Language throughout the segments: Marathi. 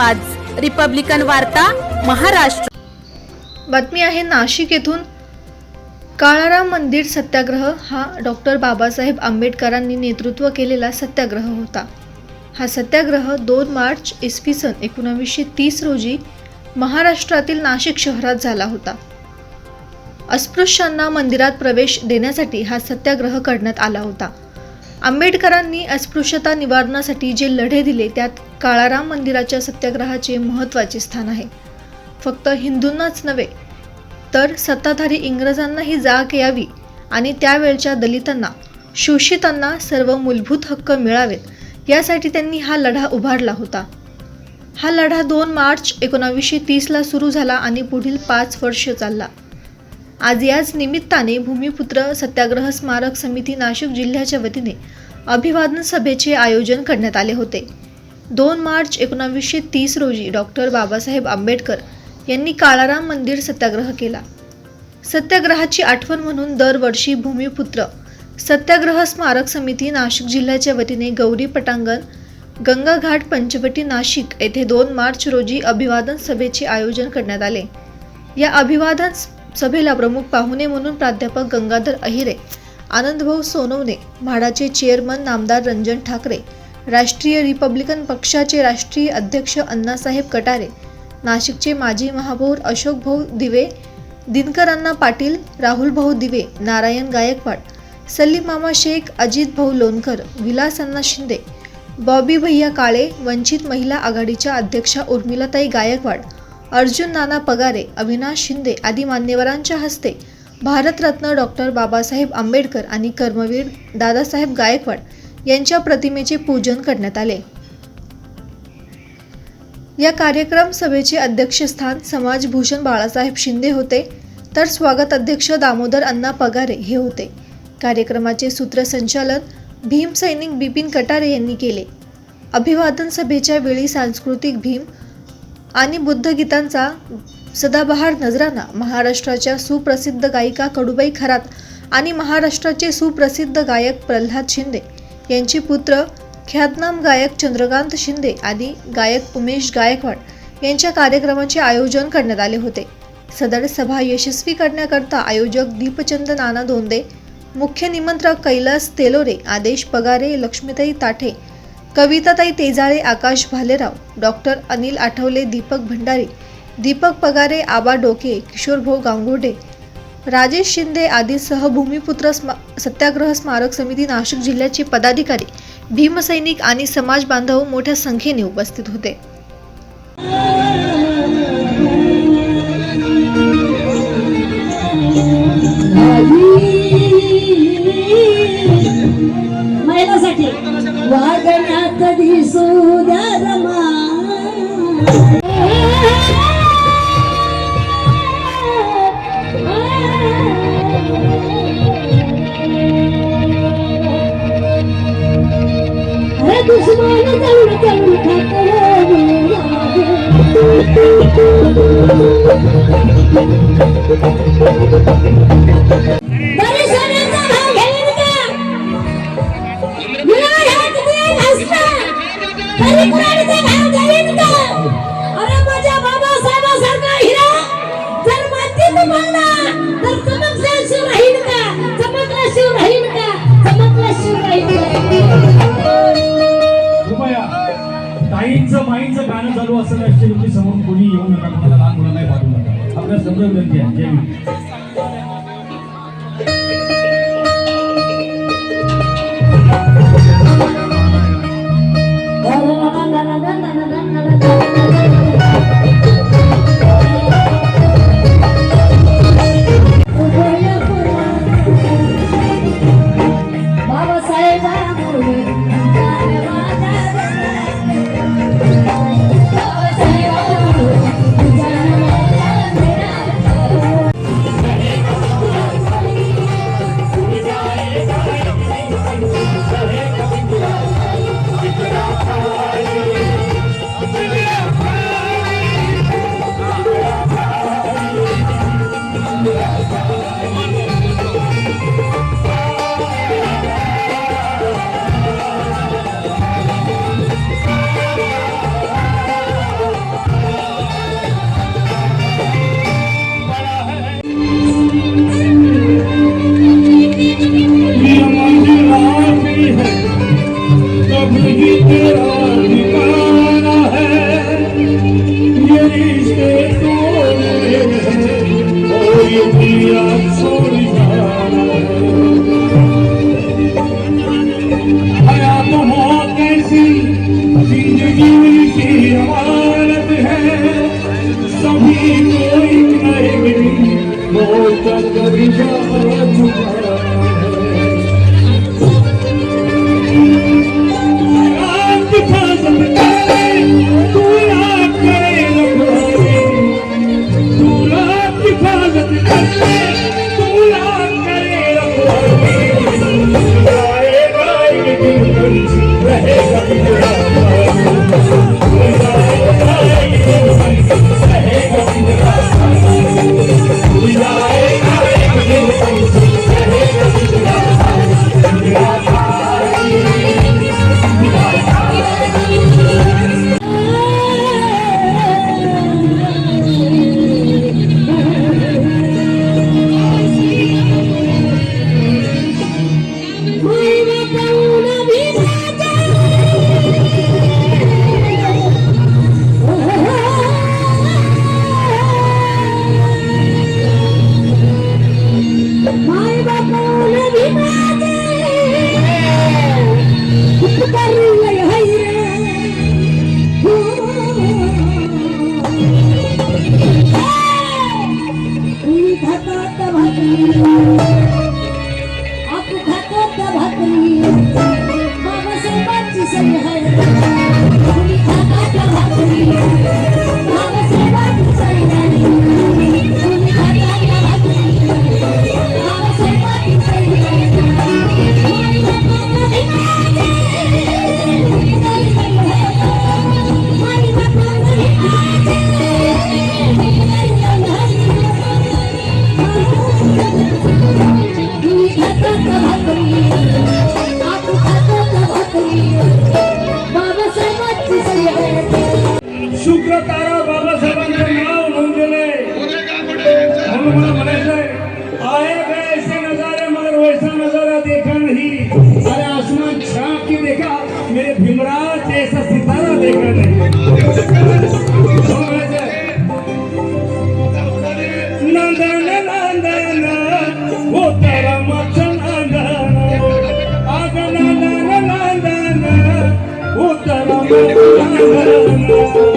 आवाज. रिपब्लिकन वार्ता महाराष्ट्र. बातमी आहे नाशिक येथून. काळाराम मंदिर सत्याग्रह हा डॉक्टर बाबासाहेब आंबेडकरांनी नेतृत्व केलेला सत्याग्रह होता. हा सत्याग्रह दोन मार्च इसवी सन एकोणावीसशे तीस रोजी महाराष्ट्रातील नाशिक शहरात झाला होता. अस्पृश्यांना मंदिरात प्रवेश देण्यासाठी हा सत्याग्रह करण्यात आला होता. आंबेडकरांनी अस्पृश्यता निवारणासाठी जे लढे दिले त्यात काळाराम मंदिराच्या सत्याग्रहाचे महत्त्वाचे स्थान आहे. फक्त हिंदूंनाच नव्हे तर सत्ताधारी इंग्रजांनाही जाग यावी आणि त्यावेळच्या दलितांना शोषितांना सर्व मूलभूत हक्क मिळावेत यासाठी त्यांनी हा लढा उभारला होता. हा लढा दोन मार्च एकोणावीसशे तीसला सुरू झाला आणि पुढील पाच वर्ष चालला. आज याच निमित्ताने भूमिपुत्र सत्याग्रह स्मारक समिती नाशिक जिल्ह्याच्या वतीने अभिवादन सभेचे आयोजन करण्यात आले होते. दोन मार्च एकोणावीसशे तीस रोजी डॉक्टर बाबासाहेब आंबेडकर यांनी काळाराम मंदिर सत्याग्रह केला. सत्याग्रहाची आठवण म्हणून दरवर्षी भूमिपुत्र सत्याग्रह स्मारक समिती नाशिक जिल्ह्याच्या वतीने गौरी पटांगण गंगाघाट पंचवटी नाशिक येथे दोन मार्च रोजी अभिवादन सभेचे आयोजन करण्यात आले. या अभिवादन सभेला प्रमुख पाहुणे म्हणून प्राध्यापक गंगाधर अहिरे आनंदभाऊ सोनवणे म्हाडाचे चेअरमन नामदार रंजन ठाकरे राष्ट्रीय रिपब्लिकन पक्षाचे राष्ट्रीय अध्यक्ष अण्णासाहेब कटारे नाशिकचे माजी महापौर अशोक भाऊ दिवे दिनकर अण्णा पाटील राहुल भाऊ दिवे नारायण गायकवाड सलीम मामा शेख अजित भाऊ लोणकर विलास अण्णा शिंदे बॉबी भैया काळे वंचित महिला आघाडीच्या अध्यक्षा उर्मिलाताई गायकवाड अर्जुन नाना पगारे अविनाश शिंदे आदी मान्यवरांच्या हस्ते भारतरत्न डॉक्टर बाबासाहेब आंबेडकर आणि कर्मवीर दादासाहेब गायकवाड यांच्या प्रतिमेचे पूजन करण्यात आले. या कार्यक्रम सभेचे अध्यक्षस्थान समाजभूषण बाळासाहेब शिंदे होते तर स्वागत अध्यक्ष दामोदर अण्णा पगारे हे होते. कार्यक्रमाचे सूत्रसंचालन भीम सैनिक बिपिन कटारे यांनी केले. अभिवादन सभेच्या वेळी सांस्कृतिक भीम आणि बुद्धगीतांचा सदाबहार नजराना महाराष्ट्राच्या सुप्रसिद्ध गायिका कडूबाई खरात आणि महाराष्ट्राचे सुप्रसिद्ध गायक प्रल्हाद शिंदे यांचे पुत्र ख्यातनाम गायक चंद्रकांत शिंदे आणि गायक उमेश गायकवाड यांच्या कार्यक्रमाचे आयोजन करण्यात आले होते. सदर सभा यशस्वी करण्याकरता आयोजक दीपचंद नाना दोंदे मुख्य निमंत्रक कैलास तेलोरे आदेश पगारे लक्ष्मीताई ताठे कविताताई तेजाळे आकाश भालेराव डॉक्टर अनिल आठवले दीपक भंडारी दीपक पगारे आबा डोके किशोरभाऊ गांगुर्डे राजेश शिंदे आदी सहभूमिपुत्र स्मा सत्याग्रह स्मारक समिती नाशिक जिल्ह्याचे पदाधिकारी भीमसैनिक आणि समाज बांधव मोठ्या संख्येने उपस्थित होते. Thank you. चालू असताना तुमची समोर कोणी येऊ नका कोणाला लहान मुलांना पाठवू नका. आपल्यासमोर विनंती आहे जय Thank you.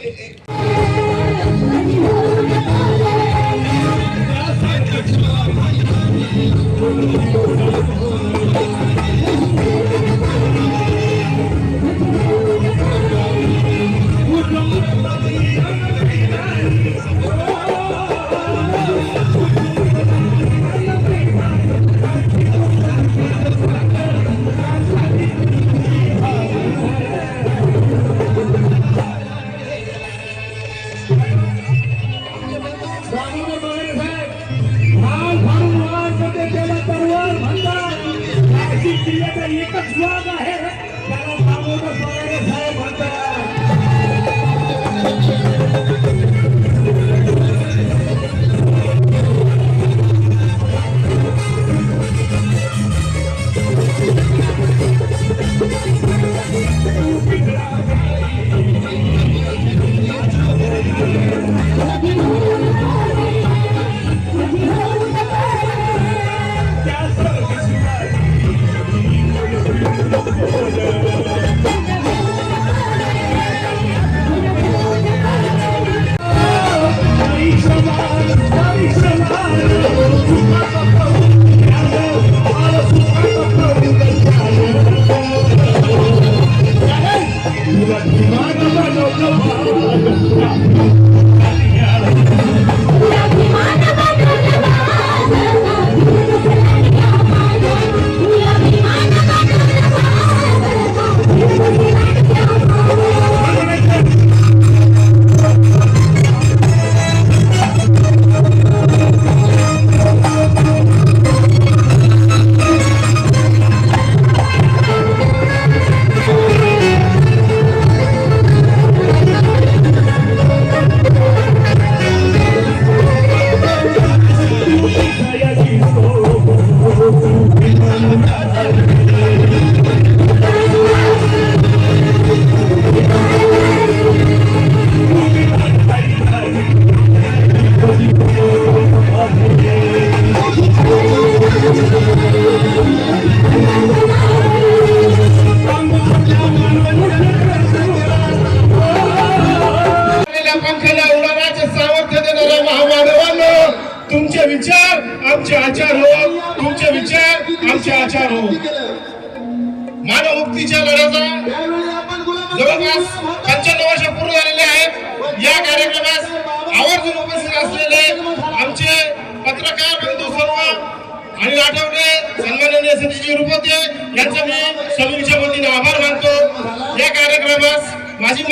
Thank you.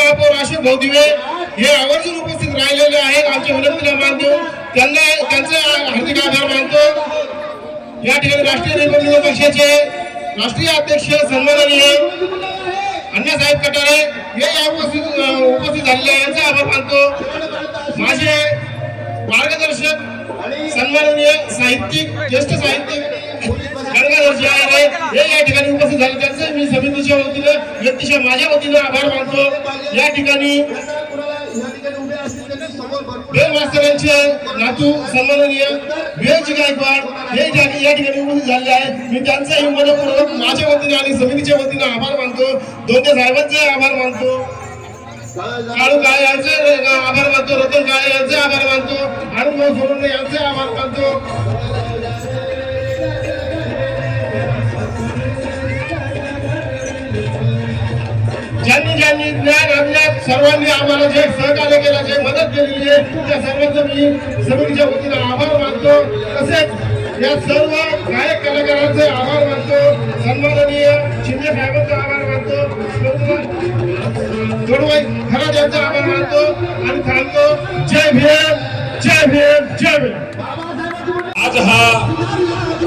महापौर अशोक भाऊदिवे हे आवर्जून उपस्थित राहिलेले आहेत. आमच्या विनंतीला मानतो. त्यांना त्यांचे हार्दिक आभार मानतो. या ठिकाणी राष्ट्रीय निवडणूक पक्षाचे राष्ट्रीय अध्यक्ष सन्माननीय अण्णासाहेब कटारे हे या उपस्थित उपस्थित झालेले आहे यांचा आभार मानतो. माझे मार्गदर्शक सन्माननीय साहित्यिक ज्येष्ठ साहित्यिक गंगाधर जे आहे हे या ठिकाणी उपस्थित झाले. त्यांचं मी समितीच्या वतीने व्यक्तीच्या माझ्या वतीने आभार मानतो. या ठिकाणी बेल मास्तरांचे नातू सन्माननीय विवेकजी गायकवाड हे ज्या- या ठिकाणी उपस्थित झाले आहेत. मी त्यांचाही मनपूर्वक माझ्या वतीने आणि समितीच्या वतीने आभार मानतो. दोन्ही साहेबांचे आभार मानतो. काळू काळे यांचे आभार मानतो. रतन काळे यांचे आभार मानतो. अरुणभाऊ सोनवणे यांचे आभार मानतो. ज्यांनी ज्यांनी ज्ञान आणल्यात सर्वांनी आम्हाला जे सहकार्य केलं जे मदत केलेली आहे त्या सर्वांचं मी समितीच्या वतीनं आभार मानतो. तसेच या सर्व गायक कलाकारांचे आभार मानतो. सन्माननीय शिंदे साहेबांचा आभार मानतो. कडूबाई खराज यांचा आभार मानतो. आणि थांबतो. जय भीम जय भीम जय भीम. आज हा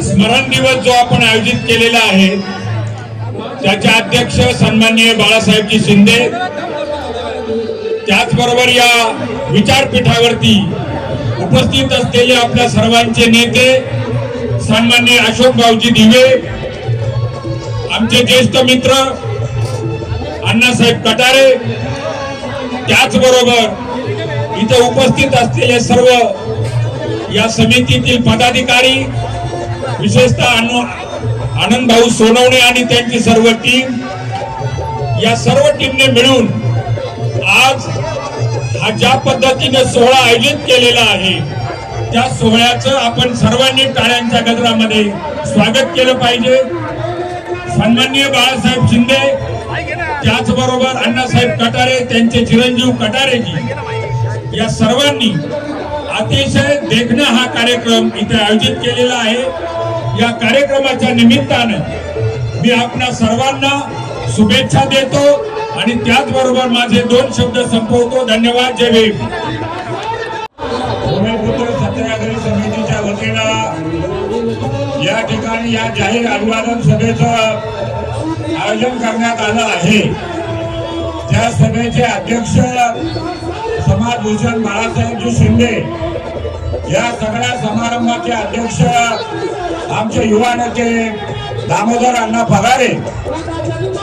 स्मरण दिवस जो आपण आयोजित केलेला आहे त्याचे अध्यक्ष सन्माननीय बाळासाहेबजी शिंदे. त्याचबरोबर या विचारपीठावरती उपस्थित असलेले आपल्या सर्वांचे नेते सन्माननीय अशोक भाऊजी दिवे आमचे ज्येष्ठ मित्र अण्णासाहेब कटारे त्याचबरोबर इथे उपस्थित असलेले सर्व या समितीतील पदाधिकारी विशेषतः आनंद भाऊ सोनवणे आणि त्यांची सर्व टीम या सर्व टीमने मिळून आज हा ज्या पद्धतीने सोहळा आयोजित केलेला आहे त्या सोहळ्याचं आपण सर्वांनी टाळ्यांच्या गजरामध्ये स्वागत केलं पाहिजे. सन्माननीय बाळासाहेब शिंदे त्याचबरोबर अण्णासाहेब कटारे त्यांचे चिरंजीव कटारेजी या सर्वांनी अतिशय देखणं हा कार्यक्रम इथे आयोजित केलेला आहे. या कार्यक्रमाच्या निमित्तानं मी आपल्या सर्वांना शुभेच्छा देतो आणि त्याचबरोबर माझे दोन शब्द संपवतो. धन्यवाद. जय भीम. भूमिपुत्र सत्याग्रही समितीच्या वतीनं या ठिकाणी या जाहीर अभिवादन सभेचं आयोजन करण्यात आलं आहे. त्या सभेचे अध्यक्ष समाजभूषण बाळासाहेबजी शिंदे या सगळ्या समारंभाचे अध्यक्ष आमचे युवा नेते दामोदर अण्णा पगारे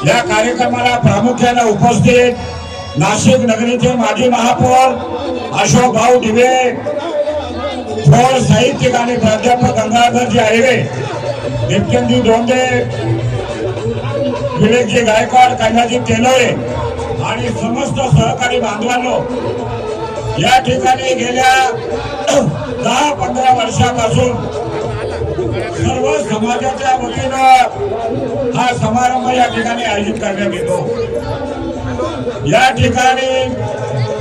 या कार्यक्रमाला प्रामुख्याने उपस्थित नाशिक नगरीचे माजी महापौर अशोक भाऊ दिवे थोर साहित्यिक आणि प्राध्यापक गंगाधरजी आहिरे नित्यनजी धोंडे विवेकजी गायकवाड कन्याजी तेलोळे आणि समस्त सहकारी बांधवांनो या ठिकाणी गेल्या दहा पंधरा वर्षापासून सर्व समाजाच्या वतीनं हा समारंभ या ठिकाणी आयोजित करण्यात येतो. या ठिकाणी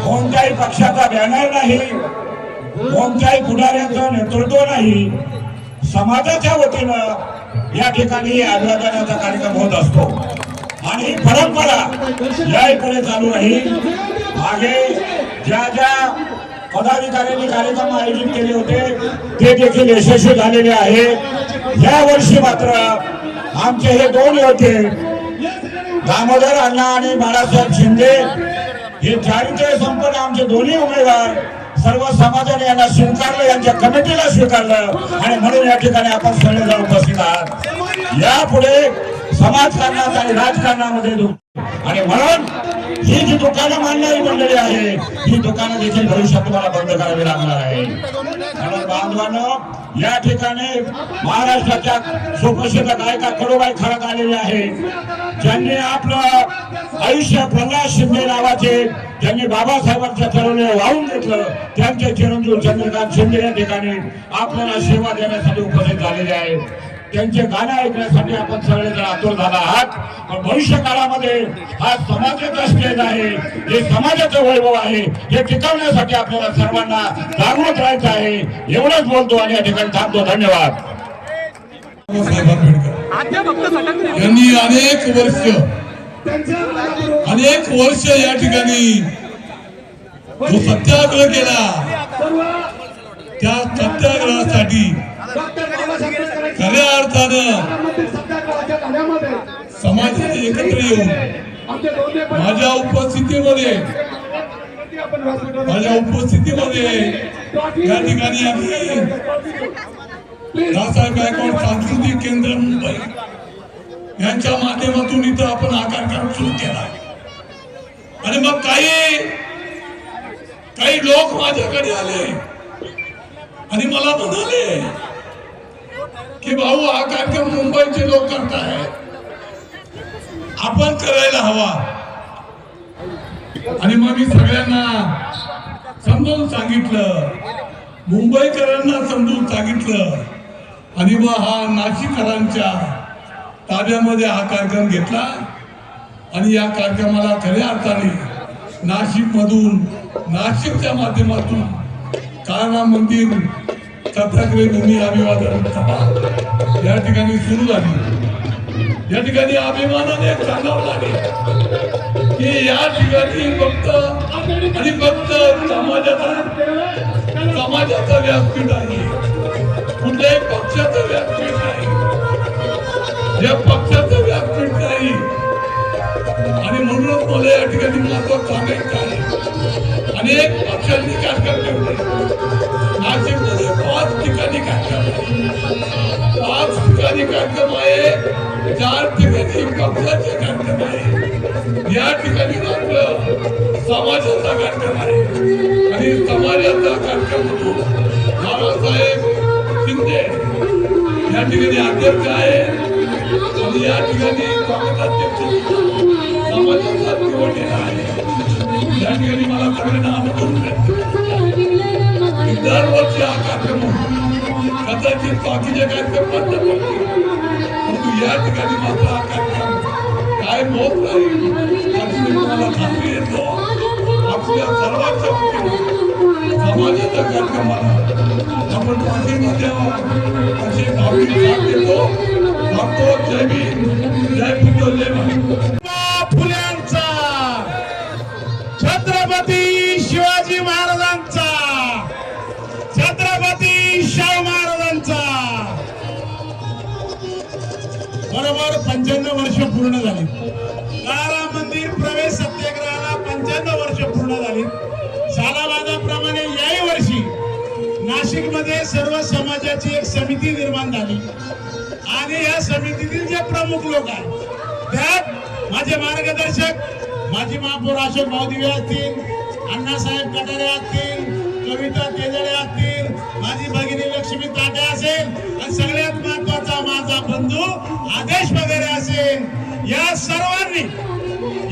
कोणत्याही पक्षाचा बॅनर नाही कोणत्याही पुढाऱ्यांचं नेतृत्व नाही समाजाच्या वतीनं या ठिकाणी अभिवादनाचा कार्यक्रम होत असतो. आणि ही परंपरा याही पुढे चालू राहील. मागे ज्या ज्या पदाधिकाऱ्यांनी कार्यक्रम आयोजित केले होते. ते देखील यशस्वी झालेले आहे. या वर्षी मात्र आमचे हे दोन होते दामोदर अण्णा आणि बाळासाहेब शिंदे हे चारित्र्य संपन्न आमचे दोन्ही उमेदवार सर्व समाजाने यांना स्वीकारलं यांच्या कमिटीला स्वीकारलं आणि म्हणून या ठिकाणी आपण सगळेजण उपस्थित आहात. यापुढे समाजकारणात आणि राजकारणामध्ये आणि म्हणून ही जी दुकानं मांडणारी मंडळी आहे ही दुकानं देखील भविष्यात तुम्हाला बंद करावी लागणार आहे. म्हणून बांधवानं या ठिकाणी महाराष्ट्राच्या सुप्रसिद्ध गायिका कडूबाई खडक आलेली आहे. ज्यांनी आपलं आयुष्य प्रल्हाद शिंदे नावाचे ज्यांनी बाबासाहेबांच्या चरणी वाहून घेतलं त्यांचे चिरंजीव चंद्रकांत शिंदे या ठिकाणी आपल्याला सेवा देण्यासाठी उपस्थित झालेले आहेत. त्यांचे गाणं ऐकण्यासाठी आपण सगळेजण आतुर झाला आहात. पण भविष्य काळामध्ये हा समाजाचा स्टेज आहे. हे समाजाचं वैभव आहे. हे टिकवण्यासाठी आपल्याला सर्वांना जागृत राहायचं आहे. एवढंच बोलतो आणि या ठिकाणी थांबतो. धन्यवाद. यांनी अनेक वर्ष अनेक वर्ष या ठिकाणी जो सत्याग्रह केला त्या सत्याग्रहासाठी खऱ्या अर्थानं समाजाने एकत्र येऊन माझ्या उपस्थितीमध्ये माझ्या उपस्थितीमध्ये या ठिकाणी आम्ही रावसाहेब गायकवाड सांस्कृतिक केंद्र मुंबई यांच्या माध्यमातून इथं आपण हा कार्यक्रम सुरू केला. आणि मग काही काही लोक माझ्याकडे आले आणि मला म्हणाले की भाऊ हा कार्यक्रम मुंबईचे लोक करतायत आपण करायला हवा. आणि मग मी सगळ्यांना समजावून सांगितलं. मुंबईकरांना समजून सांगितलं. आणि मग हा नाशिककरांच्या ताब्यामध्ये हा कार्यक्रम घेतला. आणि या कार्यक्रमाला खऱ्या अर्थाने नाशिक मधून नाशिकच्या माध्यमातून कारणा मंदिर सत्याग्रह भूमी अभिवादन या ठिकाणी सुरू झाली. या ठिकाणी अभिमानाने सांगावं लागेल की या ठिकाणी फक्त आणि फक्त समाजाचा समाजाचा व्यासपीठ आहे. कुठल्याही पक्षाचं व्यासपीठ नाही. या पक्षाचं व्यासपीठ नाही आणि म्हणूनच मला या ठिकाणी महत्त्व सांगायचं आहे. अनेक पक्षांनी कार्यक्रम ठेवले नाशिकमध्ये पाच ठिकाणी कार्यक्रम पाच ठिकाणी कार्यक्रम आहे. चार ठिकाणी कपलाचे कार्यक्रम आहे. या ठिकाणी आपलं समाजाचा कार्यक्रम आहे. आणि समाजाचा कार्यक्रम होतो बाबासाहेब शिंदे या ठिकाणी अध्यक्ष आहे आणि या ठिकाणी काँग्रेस मला सगळ्यांना अनुभव व्यक्त करायचा आहे. दरवर्षी हा कार्यक्रम कदाचित बाकीचे कार्यक्रम बंद परंतु या ठिकाणी मात्र हा कार्यक्रम काय होत नाही येतो आपल्या सर्वांच्या वतीने समाजाच्या कार्यक्रमाला आपण पाठिंबा द्यावा असे भावनिक साथ देतो जय भीम जय बुद्ध जय बरोबर पंच्याण्णव वर्ष पूर्ण झाली. काळाराम मंदिर प्रवेश सत्याग्रहाला पंच्याण्णव वर्ष पूर्ण झाली. सालाबादाप्रमाणे याही वर्षी नाशिकमध्ये सर्व समाजाची एक समिती निर्माण झाली. आणि या समितीतील जे प्रमुख लोक आहेत त्यात माझे मार्गदर्शक माजी महापौर अशोक भाऊदिवे असतील अण्णासाहेब कटारे असतील कविता तेजळे असतील माझी भगिनी लक्ष्मी ताटे असेल आणि सगळ्यात बंधू आदेश वगैरे असेल या सर्वांनी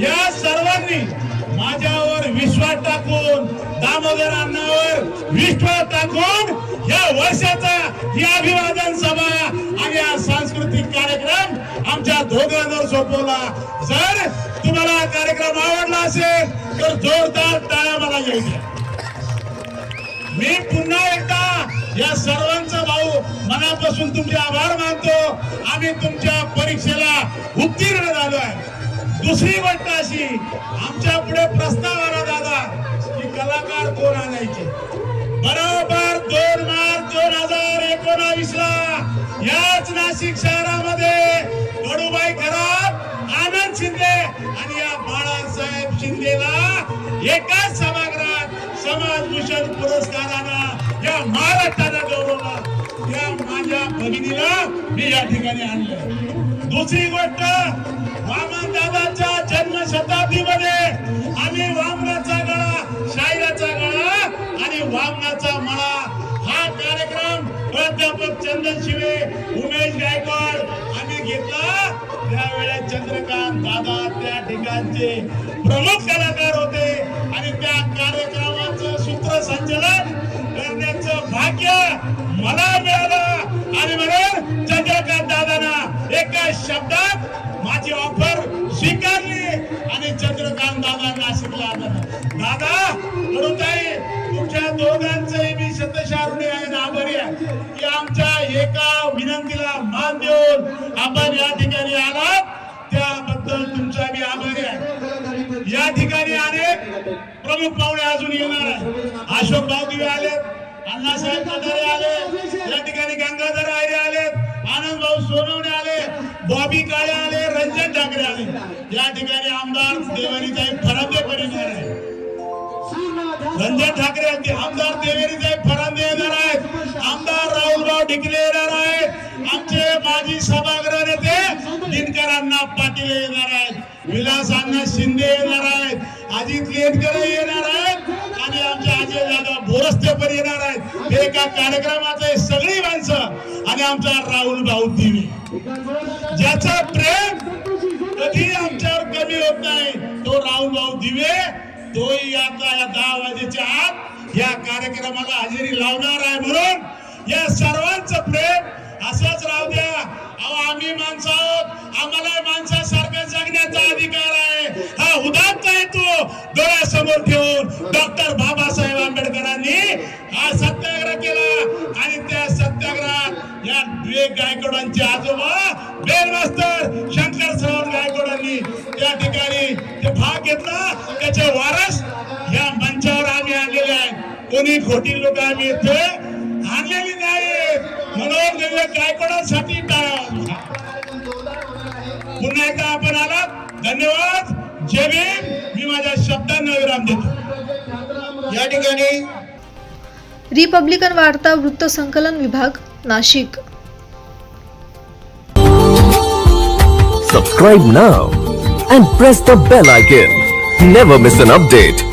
या सर्वांनी माझ्यावर विश्वास टाकून दामोदर अण्णावर विश्वास टाकून या वर्षाचा ही अभिवादन सभा आणि हा सांस्कृतिक कार्यक्रम आमच्या दोघांवर सोपवला. जर तुम्हाला कार्यक्रम आवडला असेल तर जोरदार टाळ्या मला येऊ द्या. मी पुन्हा एकदा या सर्वांचा भाऊ मनापासून तुमचे आभार मानतो. आम्ही तुमच्या परीक्षेला उत्तीर्ण झालो आहे. दुसरी गोष्ट अशी आमच्या पुढे प्रस्ताव आला दादा की कलाकार कोण आणायचे? बरोबर दोन मार्च दोन हजार एकोणावीस ला याच नाशिक शहरामध्ये गडूबाई खराब आनंद शिंदे आणि या बाळासाहेब शिंदेला एकाच सभागृहात समाजभूषण पुरस्कारानं या महाराष्ट्रानं गौरवला या माझ्या भगिनीला मी या ठिकाणी आणलं दुसरी गोष्ट वामनदादाच्या दादाच्या शताब्दीमध्ये आम्ही वामनाचा गळा शायराचा गळा आणि वामनाचा मळा हा कार्यक्रम प्राध्यापक चंदन शिवे उमेश गायकवाड आम्ही घेतला. त्यावेळेस चंद्रकांत दादा त्या ठिकाणचे प्रमुख कलाकार होते आणि त्या कार्यक्रम कार्यक्रमाचं करण्याचं भाग्य मला मिळालं. आणि म्हणून चंद्रकांत दादांना एका शब्दात माझी ऑफर स्वीकारली. आणि चंद्रकांत दादा नाशिकला आला. दादा कडूताई तुमच्या दोघांचंही मी शतशारुणी आहे आभारी आहे की आमच्या एका विनंतीला मान देऊन आपण या ठिकाणी आलात. त्याबद्दल तुमचा मी आभारी आहे. या ठिकाणी अनेक प्रमुख पाहुणे अजून येणार आहे अशोक भावदिवे आले अण्णासाहेब कटारे आले या ठिकाणी गंगाधर आयरे आले आनंद भाऊ सोनवणे आले बॉबी काळे आले रंजन ठाकरे आले. या ठिकाणी आमदार देवानीताई फरांदे पण येणार आहे. रंजन ठाकरे आमदार आमदार देवेरीसाहेब फरांदे येणार आहेत आमदार राहुलराव ढिकले येणार आहेत आमचे माजी सभागृह नेते दिनकर अण्णा पाटील येणार आहेत. विलास अण्णा शिंदे येणार आहेत. अजित लेटकर येणार आहेत आणि आमचे अजय दादा बोरस्ते पण येणार आहेत. हे एका कार्यक्रमाचं सगळी माणसं. आणि आमचा राहुल भाऊ दिवे ज्याचा प्रेम कधी आमच्यावर कमी होत नाही तो राहुल भाऊ दिवे तोही आता या दहा वाजेच्या आत या कार्यक्रमाला हजेरी लावणार आहे म्हणून या सर्वांचं प्रेम असंच राहू द्या. अहो आम्ही माणसं आहोत. आम्हाला माणसासारखं जगण्याचा अधिकार आहे हा उदात्त हेतू डोळ्यासमोर ठेवून डॉक्टर बाबासाहेब आंबेडकरांनी हा सत्याग्रह केला. आणि त्या सत्याग्रहात या गायकवाडांचे आजोबा बेलमास्तर शंकर सरोवर गायकवाडांनी त्या ठिकाणी ते भाग घेतला. त्याचे वारस या मंचावर आम्ही आणलेले आहेत. कोणी खोटी लोक आम्ही इथे आणलेली नाही म्हणून गायकवाडांसाठी पुन्हा एकदा आपण आलात. धन्यवाद. जय भीम. माझ्या शब्दांना विराम देतो या ठिकाणी रिपब्लिकन वार्ता वृत्तसंकलन विभाग Nashik Subscribe now and press the bell icon. Never miss an update.